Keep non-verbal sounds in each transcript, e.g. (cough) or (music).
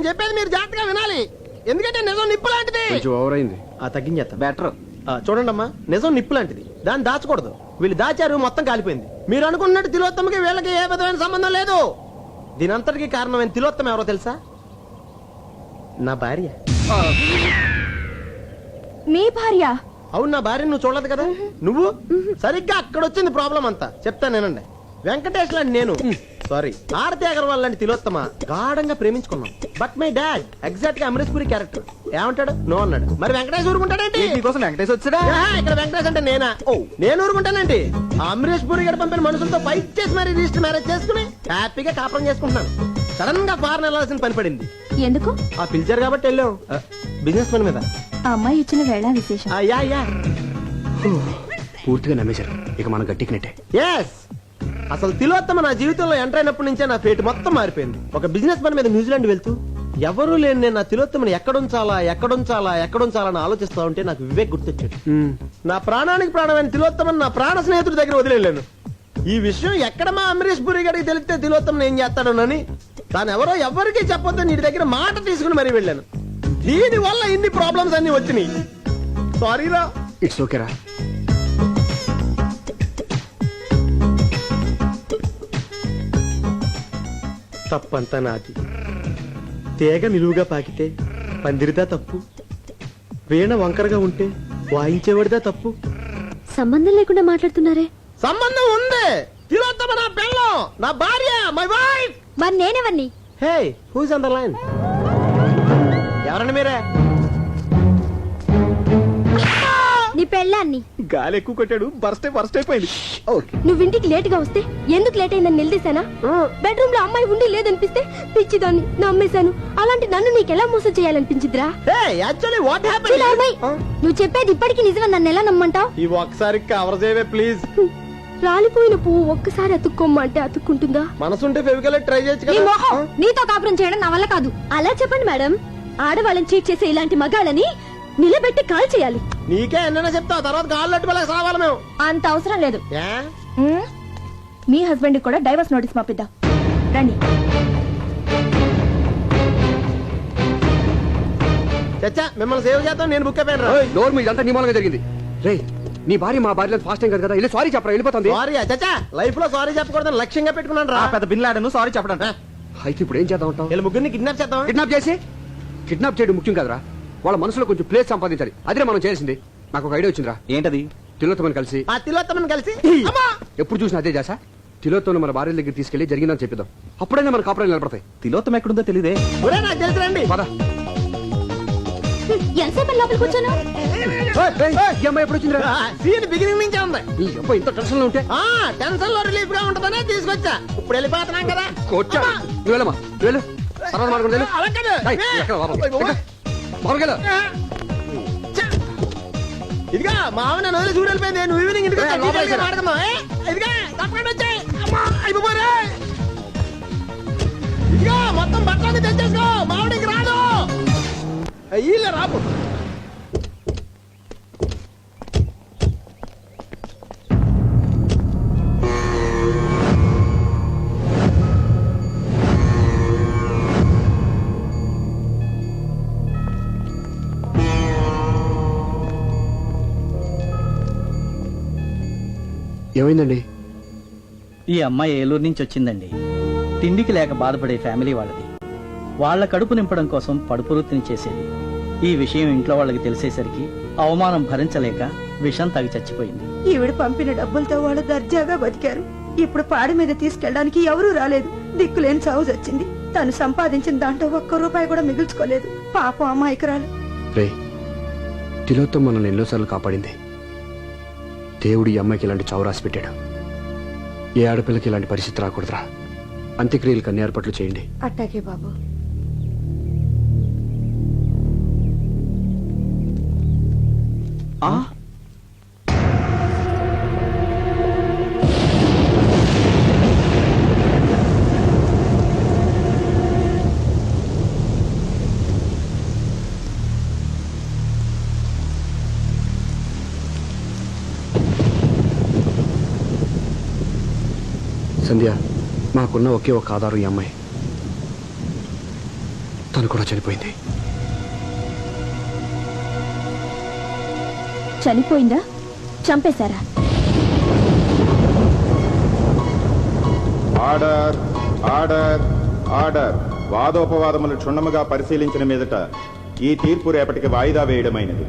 నేను చెప్పేది మీరు జాగ్రత్తగా వినాలి. ఎందుకంటే నిజం నిప్పు లాంటిది. కొంచెం ఓవర్ అయింది. ఆ తగ్గించేస్తాం బెటర్ చూడండి అమ్మా నిజం నిప్పు లాంటిది. దాన్ని దాచకూడదు. వీళ్ళు దాచారు మొత్తం కాలిపోయింది. మీరు అనుకున్నట్టు తిలోత్తమకి వీళ్ళకి ఏ విధమైన సంబంధం లేదు. దీనంతటికి కారణమైన తిలోత్తమ ఎవరో తెలుసా? నా భార్య. మీ భార్య? అవును నా భార్య నువ్వు చూడలేదు కదా? నువ్వు? సరిగ్గా అక్కడ వచ్చింది ప్రాబ్లం అంతా. చెప్తాను నేనండి. వెంకటేష్ లాంటి నేను. సారీ. ఆరతి అగర్వాల్ లాంటి తిలోత్తమ గాఢంగా ప్రేమించుకున్నాం. బట్ మై డాడ్ ఎగ్జాక్ట్గా అమరీష్ పురి క్యారెక్టర్ ఏమంటాడు? నో అన్నాడు. మరి వెంకటేష్ ఊరుకుంటాడేంటి? నీకోసం వెంకటేష్ వచ్చాడా? ఇక్కడ వెంకటేష్ అంటే నేనా? ఓ నేను ఊరుకుంటానండి. ఆ అమరీష్ పురి గారు పంపిన మనుషులతో ఫైట్ చేసి మరి రిజిస్టర్ మ్యారేజ్ చేసుకుని హ్యాపీగా కాపురం చేసుకుంటున్నాను. సడన్గా ఫారెన్ వెళ్ళాల్సిన పని పడింది. ఎందుకు? ఆ పిలిచారు కాబట్టి వెళ్ళాం. బిజినెస్ పని మీద. ఆ అమ్మాయి ఇచ్చిన వేళ విశేషం. ఆ, యా యా. పూర్తిగా నమ్మేశారు. ఇక మనం గట్టికినట్టే ఎస్ అసలు తిలోత్తమ నా జీవితంలో ఎంటర్ అయినప్పటి నుంచే నా ఫేట్ మొత్తం మారిపోయింది. ఒక బిజినెస్ పని మీద న్యూజిలాండ్ వెళ్తూ ఎవరూ లేని నేను నా తిలోత్తమని ఎక్కడుంచాలా ఎక్కడుంచాలా ఎక్కడుంచాలా అని ఆలోచిస్తా ఉంటే నాకు వివేక్ గుర్తొచ్చాడు. నా ప్రాణానికి ప్రాణమైన తిలోత్తమని నా ప్రాణ స్నేహితుడి దగ్గర వదిలేను ఈ విషయం ఎక్కడ మా అమరీష్ పురి గారికి తెలిస్తే తిలోత్తమని ఏం చేస్తాడోనని తాను ఎవరో ఎవరికీ చెప్పొద్దు నీ దగ్గర మాట తీసుకుని మరీ వెళ్ళాను. దీని వల్ల ఇన్ని ప్రాబ్లమ్స్ అన్ని వచ్చినాయి. సారీరా ఇట్స్ ఓకేరా తప్పంతా నాది. తేగ నిలువుగా పాకితే పందిరిదా తప్పు. వీణ వంకరగా ఉంటే వాయించేవాడిదా తప్పు. సంబంధం లేకుండా మాట్లాడుతున్నారే? సంబంధం ఉంది. తిలోత్తమ నా పెళ్ళం నా భార్య మై వైఫ్ మరి నేనెవరిని? Hey who's on the line ఎవరండి మీరే? నీ పెళ్ళాన్ని. గాలి ఎక్కువ కొట్టాడు బర్స్ట్ బర్స్ట్ అయిపోయింది. ఓకే. నువ్వు ఇంటికి లేట్గా వస్తే ఎందుకు లేట్ అయిందని నిలదీశానా? బెడ్రూమ్లో అమ్మాయి ఉండి లేదనిపిస్తే పిచ్చిదాన్ని నమ్మేశాను. అలాంటి నన్ను నీకెలా మోసం చేయాలనిపించిద్రా యాక్చువల్లీ వాట్ నువ్వు చెప్పేది ఇప్పటికి నిజమని నన్ను ఎలా నమ్మంటావు? ఈ ఒక్కసారి కవర్ చేయవే ప్లీజ్ రాలిపోయిన పువ్వు ఒక్కసారి అతుక్కోమ్మంటే అతుక్కుంటుందా? మనసుంటే ఫెవికల్ ట్రై చేయొచ్చు కదా. నీతో కాపురం చేయడం నా వల్ల కాదు. అలా చెప్పండి మేడం. ఆడవాళ్ళని చీట్ చేసే ఇలాంటి మగాళ్ళని నిలబెట్టి కాల్ చేయాలి. నీకే ఎన్నైనా చెప్తావు తర్వాత కాళ్ళు అట్టు వెళ్ళక సావాలి మేము. అంత అవసరం లేదు. ఏ? మీ హస్బెండ్ కూడా డైవర్స్ నోటీస్ పంపిద్దాం. రండి. చచ్చా మిమ్మల్ని సేవ్ చేద్దాం నేను బుక్ అయిపోయాను రా. నోరు మీ ఇదంతా నీ మూలంగా జరిగింది. రే నీ భార్య మా భార్య ఫాస్ట్ టైం కదా వెళ్ళి సారీ చెప్పరా వెళ్ళిపోతుంది. సారీ చచ్చా లైఫ్లో సారీ చెప్పకూడదని లక్ష్యంగా పెట్టుకున్నాను రా. ఆ పెద్ద బిన్ లాడను సారీ చెప్పడం. అయితే ఇప్పుడు ఏం చేద్దాం అంటావు? వీళ్ళ ముగ్గురిని కిడ్నాప్ చేద్దాం కిడ్నాప్ చేసి? కిడ్నాప్ చేయడం ముఖ్యం కదరా. వాళ్ళ మనసులో కొంచెం ప్లేస్ సంపాదించాలి. అదే మనం చేసింది నాకు ఒక ఐడియా వచ్చిందిరా. ఏంటది? తిలోత్తమని కలిసి. ఆ తిలోత్తమని కలిసి? అమ్మా! ఎప్పుడు చూసినా అదే చేసా తిలోత్తమని మన భార్య దగ్గర తీసుకెళ్ళి జరిగిందని చెప్పిద్దాం. అప్పుడైనా మన కాపురాలు నిలబడతాయి. తిలోత్తం ఎక్కడుందో తెలియదే ఒరే నాకు తెలుసు రండి. పద. ఎంతసేపు లోపల కూర్చోను ఈ అమ్మాయి ఎప్పుడు వచ్చిందిరా? సీన్ బిగినింగ్ నుంచే ఉంది. ఈ అబ్బాయి ఇంత టెన్షన్లో ఉంటే? ఆ టెన్షన్లో రిలీఫ్గా ఉంటదనే తీసుకొచ్చా. ఇప్పుడు వెళ్ళిపోతున్నాం కదా. వచ్చా నువ్వు వెళ్ళమ్మా. నువ్వు వెళ్ళు. తర్వాత మాట్లాడుకుంటూ వెళ్ళు. అలా కాదు. ఏయ్, ఎక్కడ వారం? ఎక్కడ? చ్చ! ఇదిగా మా ఆవిడ నన్ను వదిలి చూడు వెళ్ళిపోయింది. నువ్వు ఈవినింగ్. మాట్లాడుకుందాం, ఏ? ఇదిగా తప్పకుండా వచ్చాయి. అమ్మా అయిపోరే ఇదిగా మొత్తం బట్టలన్నీ తెచ్చేసుకో. మావిడికి రాదు. వీళ్ళ రాపు. ఏమైందండి? ఈ అమ్మాయి ఏలూరు నుంచి వచ్చిందండి. తిండికి లేక బాధపడే ఫ్యామిలీ వాళ్ళది. వాళ్ళ కడుపు నింపడం కోసం పడుపు వృత్తిని చేసేది. ఈ విషయం ఇంట్లో వాళ్ళకి తెలిసేసరికి అవమానం భరించలేక విషం తగి చచ్చిపోయింది. ఈవిడ పంపిన డబ్బులతో వాళ్ళు దర్జాగా బతికారు. ఇప్పుడు పాడి మీద తీసుకెళ్ళడానికి ఎవరూ రాలేదు. దిక్కులేని చావు వచ్చింది తను సంపాదించిన దాంట్లో ఒక్క రూపాయి కూడా మిగుల్చుకోలేదు. పాపం అమాయకురాలు. రే తిలోత్తం మనల్ని ఎన్నోసార్లు కాపాడింది. దేవుడు ఈ అమ్మాయికి ఇలాంటి చావు రాసి పెట్టాడు. ఏ ఆడపిల్లకి ఇలాంటి పరిస్థితి రాకూడదురా. అంత్యక్రియలకు అన్ని ఏర్పాట్లు చేయండి. అట్టాకే బాబు. ఆ? మాకున్న ఒకే ఒక ఆధారం ఈ అమ్మాయి. తను కూడా చనిపోయింది. చనిపోయిందా? చంపేశారా? Order order order. వాదోపవాదములు క్షుణ్ణముగా పరిశీలించిన మీదట ఈ తీర్పు రేపటికి వాయిదా వేయడమైనది.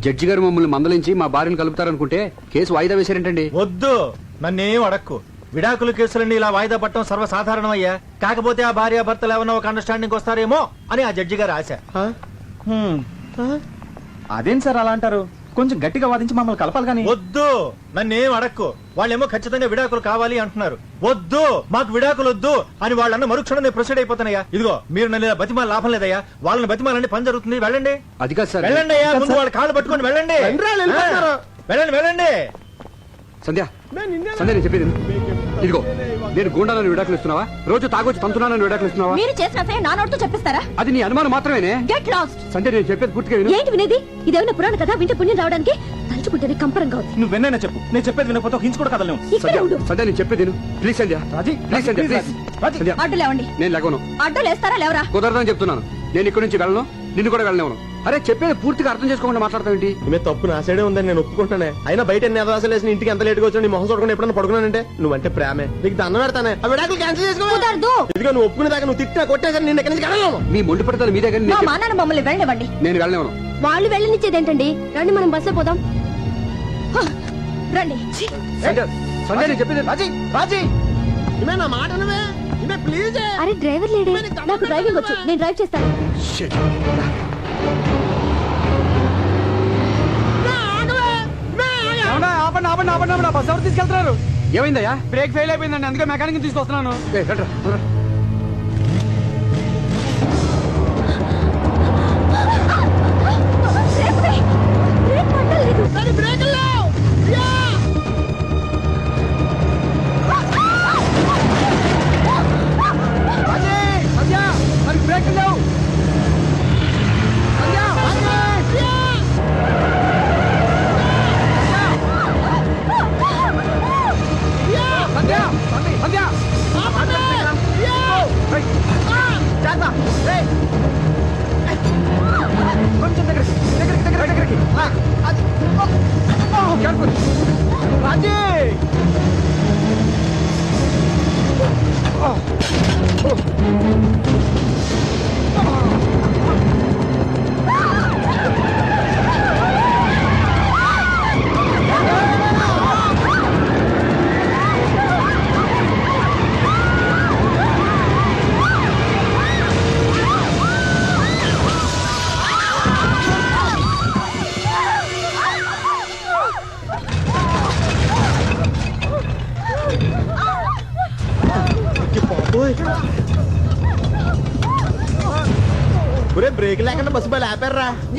జడ్జి గారు మమ్మల్ని మందలించి మా భార్యను కలుపుతారనుకుంటే కేసు వాయిదా వేశారేంటండి? వద్దు. నన్నేం అడక్కు. విడాకుల కేసులన్నీ ఇలా వాయిదా పట్టడం సర్వసాధారణమయ్యా. కాకపోతే ఆ భార్య భర్తలు ఏమన్నా ఒక అండర్స్టాండింగ్ వస్తారేమో అని ఆ జడ్జి గారు ఆశ. అదేం సార్ అలా అంటారు? కొంచెం గట్టిగా వాదించి మమ్మల్ని కలపాలి కానీ. వద్దు. నన్నేం అడక్కు. వాళ్ళేమో ఖచ్చితంగా విడాకులు కావాలి అంటున్నారు. వద్దు. మాకు విడాకులు వద్దు అని వాళ్ళన్న మరుక్షణం నేను ప్రొసీడ్ అయిపోతున్నాయా ఇదిగో మీరు నన్ను ఇలా బతిమాల లాభం లేదయ్యా. వాళ్ళని బతిమాలంటే పని జరుగుతుంది. వెళ్ళండి. అది కాదు సార్. వెళ్ళండి అయ్యా. ముందు వాళ్ళ కాళ్ళు పట్టుకొని వెళ్ళండి. వెళ్ళండి వెళ్ళండి. సంధ్య. సంధ్య నేను చెప్పేది. ఇదిగో నేను గూండాలను విడాకులు ఇస్తున్నావా రోజు తాగొచ్చి తంతున్నానని విడాకులు ఇస్తున్నావా మీరు చేసిన అసహ్యం నా నోటితో చెప్పిస్తారా? అది నీ అనుమానం మాత్రమేనే? గెట్ లాస్ట్ సంధ్య నేను చెప్పేది పూర్తిగా విను. ఏంటి వినేది? ఇదేమైనా పురాణ కథ? వింటే పుణ్యం రావడానికి తలుచుకుంటేనే కంపరంగా ఉంది. నువ్వు వెన్నైనా చెప్పు. నేను చెప్పేది వినకపోతే ఒక కూడా కదలేము ఇక్కడ సంధ్య ఉండు. సంధ్య నేను చెప్పేది విను. Please Sandhya. Raji, please Sandhya Raji, please Raji. Sandhya అడ్డు లేవండి నేను లేవను అడ్డు లేస్తారా లేవరా? కుదరదని చెప్తున్నాను. నేను ఇక్కడి నుంచి వెళ్ళను. నిన్ను కూడా వెళ్ళనివ్వను. అరే చెప్పేది పూర్తిగా అర్థం చేసుకోకుండా మాట్లాడతావేంటి? ఈమె తప్పు నా సైడే ఉందని నేను ఒప్పుకుంటానే. అయినా బయట ఎన్ని అదవాసాలు వేసిన ఇంటికి ఎంత లేట్గా వచ్చి నీ మొహం చూడకుండా ఎప్పుడైనా పడుకున్నానంటే? నువ్వంటే ప్రేమే. నీకు దండం పెడతానే. ఆ విడాకులు క్యాన్సిల్ చేసుకో. కుదరదు. ఇదిగో నువ్వు ఒప్పుకునే దాకా నువ్వు తిట్టినా కొట్టినా సరే నేను ఎక్కడి నుంచి మీ మొండి పడతాను మీదే మా నేను మా నాన్న మమ్మల్ని వెళ్ళనివ్వండి. నేను వెళ్ళనివ్వను. వాళ్ళు వెళ్ళనిచ్చేదేంటండి? రండి మనం బస్సులో పోదాం. హ, రండి. నేను చెప్పేది రాజీ రాజీ. ఈమె నా మాట అనవే ఈమె ప్లీజ్ అరే డ్రైవర్ లేడే. నాకు డ్రైవింగ్ వచ్చు. నేను డ్రైవ్ చేస్తాను. ఆపండి ఆపండి ఆపండి ఆపండి. బస్ ఎవరు తీసుకెళ్తున్నారు. ఏమైందయ్యా? బ్రేక్ ఫెయిల్ అయిపోయిందండి అందుకే మెకానిక్ తీసుకొస్తున్నాను.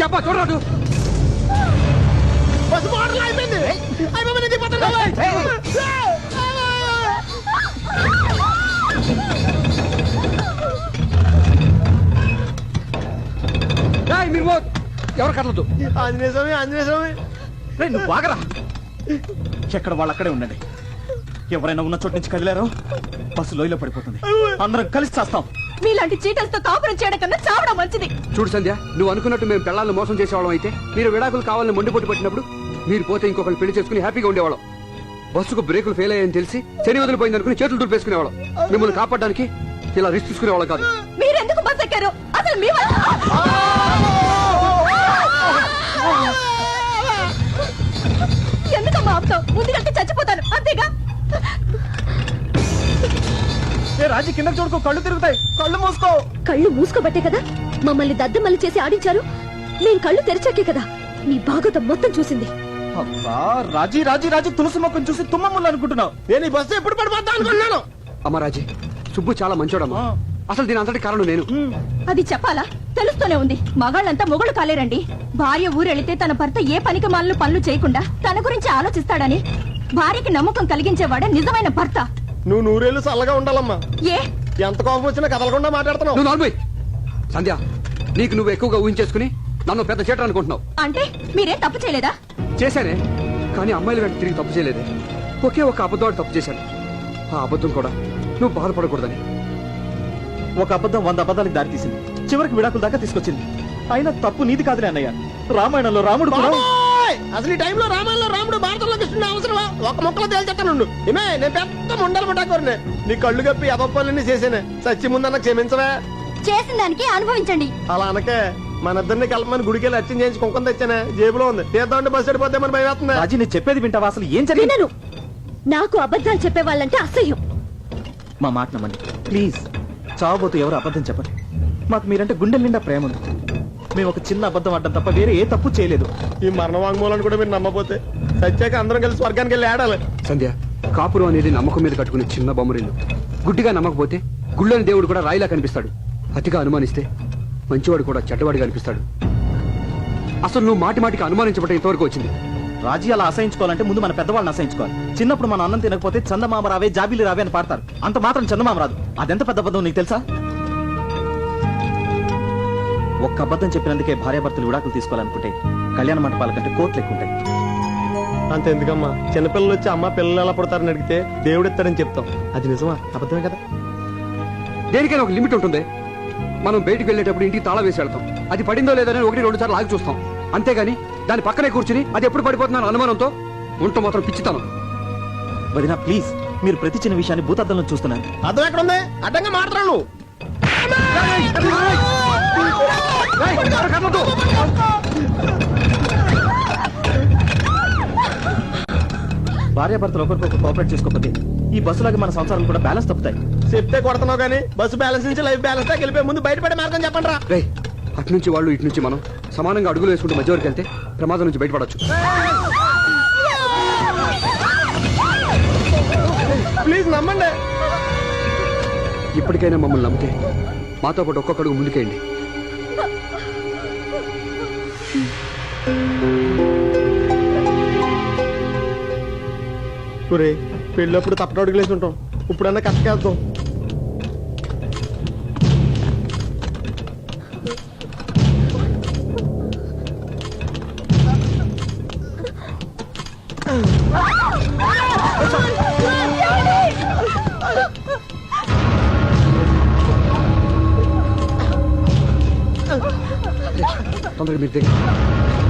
ఆపారా యబ్బా, చూడరా నువ్వు. బస్సు మోటార్ అయిపోయింది అయిపోయింది దిగిపోతాను ఏయ్, మీరు. ఎవరు కదలదు ఆంజనేయ స్వామి ఆంజనేయ స్వామి. రేయ్, నువ్వు బాగరా ఎక్కడ వాళ్ళు అక్కడే ఉండండి. ఎవరైనా ఉన్న చోటు నుంచి కదిలారో బస్సు లోయలో పడిపోతుంది. అందరం కలిసి చేస్తాం. మీలాంటి చీటలతో కాపురం చేయడం కన్నా చావడం మంచిది. చూడు సంధ్య నువ్వు అనుకున్నట్టు మేము పిల్లల్ని మోసం చేసేవాళ్ళం అయితే మీరు విడాకులు కావాలని మొండి పొట్టు పెట్టినప్పుడు మీరు పోతే ఇంకొకరిని పెళ్ళి చేసుకుని హ్యాపీగా ఉండేవాళ్ళం. బస్సుకు బ్రేకులు ఫెయిల్ అయ్యాయని తెలిసి శని వదిలిపోయింది అనుకుని చేతులు దులిపేసుకునేవాళ్ళం. మిమ్మల్ని కాపాడడానికి ఇలా రిస్క్ తీసుకునేవాళ్ళం కాదు. మీరెందుకు బస్ ఎక్కారు? అసలు మీ వల్ల ఎందుకమ్మా ఆపుతావు? ముందుకంటే చచ్చిపోతాను. అంతేగా? ఏ రాజీ కింద చూడుకో కళ్ళు తిరుగుతాయి. కళ్ళు మూసుకో. కళ్ళు మూసుకోబట్టే కదా? మమ్మల్ని దద్దమల్లి చేసి ఆడించారు? మేం కళ్ళు తెరిచాకే కదా? మీ భాగవతం మొత్తం చూసింది. అబ్బా రాజీ రాజీ రాజీ తులసి మొక్కను చూసి తుమ్మములు అనుకుంటున్నావు. నేను ఈ బస్సు ఎప్పుడు పడిపోతా అనుకున్నాను అమ్మరాజీ సుబ్బు చాలా మంచోడమ్మా. అసలు దీని అంతటి కారణం నేను. అది చెప్పాలా? తెలుస్తూనే ఉంది. మగాళ్ళంతా మొగుడు కాలేరండి. భార్య ఊరెళితే తన భర్త ఏ పనికి మాలను పనులు చేయకుండా తన గురించి ఆలోచిస్తాడని భార్యకి నమ్మకం కలిగించేవాడే నిజమైన భర్త. నువ్వు నూరేళ్ళు చల్లగా ఉండాలమ్మా. ఏ? ఎంత కోపం వచ్చినా కదలకుండా మాట్లాడుతున్నావు. నువ్వు నార్మల్ సంధ్య నీకు నువ్వు ఎక్కువగా ఊహించేసుకుని నన్ను పెద్ద చేటర్ అనుకుంటున్నావు. అంటే మీరేం తప్పు చేయలేదా? చేశానే కానీ అమ్మాయిల వెంట తిరిగి తప్పు చేయలేదే. ఒకే ఒక అబద్ధం తప్పు చేశాను. ఆ అబద్ధం కూడా నువ్వు బాధపడకూడదని. ఒక అబద్ధం వంద అబద్ధాలకు దారితీసింది. చివరికి విడాకుల దాకా తీసుకొచ్చింది. అయినా తప్పు నీది కాదులే అన్నయ్య. రామాయణంలో రాముడు కూడా! అసలు ఈ టైంలో రామాయణంలో రాముడు భారతంలో కృష్ణుడు అవసరమా? ఒక మొక్కలో తేల్చెత్తానుండు ఏమే నేను పెద్ద ముండలు పట్టాకోరనే నీ కళ్ళు కప్పి అదొప్పలన్నీ చేసేనే. సచ్చి ముందన్న క్షమించవే. చేసిన దానికి అనుభవించండి. అలా అనకే మన ఇద్దరిని కలపమని గుడికి వెళ్ళి అర్చన చేయించి కుంకం తెచ్చానే. జేబులో ఉంది. తీద్దామంటే బస్సు వెళ్ళిపోతే మన భయం వేస్తుంది. రాజీ నేను చెప్పేది వింటావా? అసలు ఏం జరిగింది? వినను. నాకు అబద్ధాలు చెప్పే వాళ్ళంటే అసహ్యం. మా మాట నమ్మండి. ప్లీజ్ చావబోతూ ఎవరు అబద్ధం చెప్పండి. మాకు మీరంటే గుండెల నిండా ప్రేమ ఉంది. మేము ఒక చిన్న అబద్ధం ఆడడం తప్ప వేరే ఏ తప్పు చేయలేదు. ఈ మరణ వాంగ్మూలాన్ని కూడా మీరు నమ్మపోతే సత్యాక అందరం కలిసి స్వర్గానికి వెళ్ళి ఆడాలి. సంధ్య కాపురం అనేది నమ్మకం మీద కట్టుకునే చిన్న బొమ్మరిల్లు. గుడ్డిగా నమ్మకపోతే గుళ్ళని దేవుడు కూడా రాయిలా కనిపిస్తాడు. అతిగా అనుమానిస్తే మంచివాడు కూడా చెడ్డవాడిగా అనిపిస్తాడు. అసలు నువ్వు మాటి మాటికి అనుమానించబట్ట ఇంతవరకు వచ్చింది. రాజీ అలా అసహించుకోవాలంటే ముందు మన పెద్దవాళ్ళని అసహించుకోవాలి. చిన్నప్పుడు మన అన్నం తినకపోతే చందమామ రావే జాబీలు రావే అని పాడతారు. అంత మాత్రం చందమామ రాదు. అదెంత పెద్ద అబద్ధం నీకు తెలుసా? ఒక్క అబద్ధం చెప్పినందుకే భార్యాభర్తలు విడాకులు తీసుకోవాలనుకుంటే కళ్యాణ మంటపాల కంటే కోట్లు ఎక్కువ ఉంటాయి. అంత ఎందుకమ్మా? చిన్నపిల్లలు వచ్చి అమ్మ పిల్లలు ఎలా పుడతారని అడిగితే దేవుడు ఇస్తాడని చెప్తాం. అది నిజమా? అబద్ధమే కదా? దేనికైనా ఒక లిమిట్ ఉంటుంది. మనం బయటికి వెళ్ళేటప్పుడు ఇంటికి తాళం వేసి వెళ్తాం. అది పడిందో లేదని ఒకటి రెండు సార్లు ఆగి చూస్తాం. అంతేగాని దాని పక్కనే కూర్చుని అది ఎప్పుడు పడిపోతుందని అనుమానంతో ఉంటూ మాత్రం పిచ్చితాను. వదినా ప్లీజ్ మీరు ప్రతి చిన్న విషయాన్ని భూతద్దంలో చూస్తున్నారు. అర్థం ఎక్కడ ఉంది అడ్డంగా మాట్లాడు. నువ్వు భార్యాభర్తలు ఒకరికొకరు కోఆపరేట్ చేసుకోకపోతే ఈ బస్సులాగా మన సంసారాలు కూడా బ్యాలెన్స్ తప్పుతాయి. చెప్తే కొడుతున్నావు కానీ బస్సు బ్యాలెన్స్ నుంచి లైఫ్ బ్యాలెన్స్ దాకా వెళ్ళిపోయి ముందు బయటపడే మార్గం చెప్పండి రా. అటు నుంచి వాళ్ళు ఇటు నుంచి మనం సమానంగా అడుగులు వేసుకుంటూ మధ్య వరకు వెళ్తే ప్రమాదం నుంచి బయటపడచ్చు. ప్లీజ్ నమ్మండి. ఇప్పటికైనా మమ్మల్ని నమ్మితే మాతో పాటు ఒక్కొక్క అడుగు ముందుకేయండి. ఒరే పెళ్ళప్పుడు తప్పట అడుగులేసి ఉంటాం ఇప్పుడన్నా కష్టకేద్దాం తొందరగా మీరు దగ్గర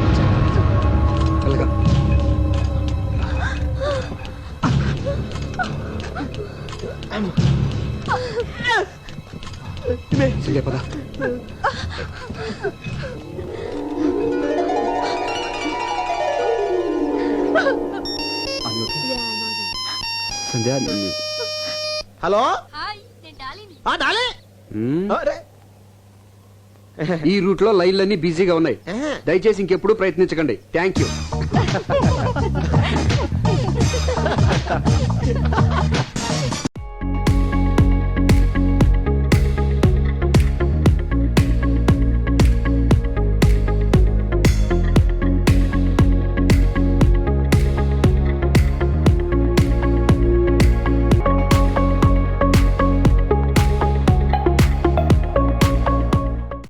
సంజయ్ పద. సంధ్య నీ- హలో? ఆ, డాలీ? మ్మ్. అరే. ఈ రూట్లో లైన్లన్నీ బిజీగా ఉన్నాయి. ఆహా. దయచేసి ఇంకెప్పుడు ప్రయత్నించకండి. Thank you (laughs)